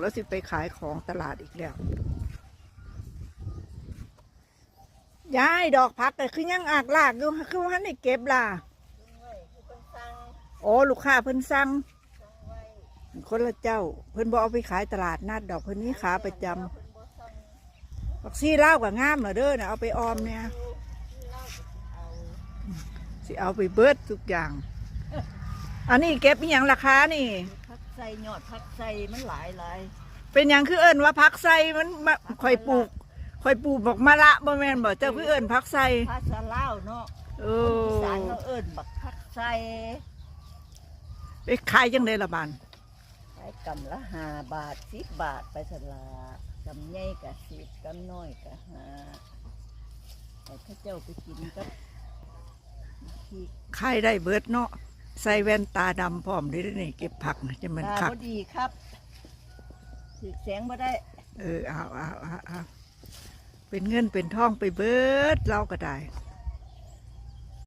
แล้วสิไปขายของตลาดอีกแล้วยายดอกพักแต่คือยังอากลากอยู่คือว่าให้เก็บล่ะโอ้ลูกค้าเพิ่นสั่งคนละเจ้า เพิ่นบอกเอาไปขายตลาดนัดดอกเพิ่นนี้ขาประจำบักซี่เล่าวกับงามเหรอเด้อนะเอาไปออมเนี่ยสิเอาไปเบิดทุกอย่าง อันนี้เก็บอหย่างราคานี่พัก ใส่ยอดพักใส่มันหลายหลายเป็นอย่างคือเอิญว่าพักไซมันมาคอยปลูกคอยปลูกบอกมะละบ่แม่นบ่เจ้าคือเอิญพักไซภาษาลาวเนาะเออีอสานเขาเอิ้นบักพักใส่ไปขายจังไดละบานขายกำละห้าบาทสิบบาทไปสลากำใหญ่กะสิบกำน้อยกะห้าแต่ถ้าเจ้าไปกินก็ที่ขายได้เบิดเนาะ ใส่แว่นตาดำพร้อมเด้อนี่เก็บผักนะจะมันตาคัก บ่ดีครับถือแสงบ่ได้เออเอาเอาเอาเอาเป็นเงินเป็นทองไปเบิดเราก็ได้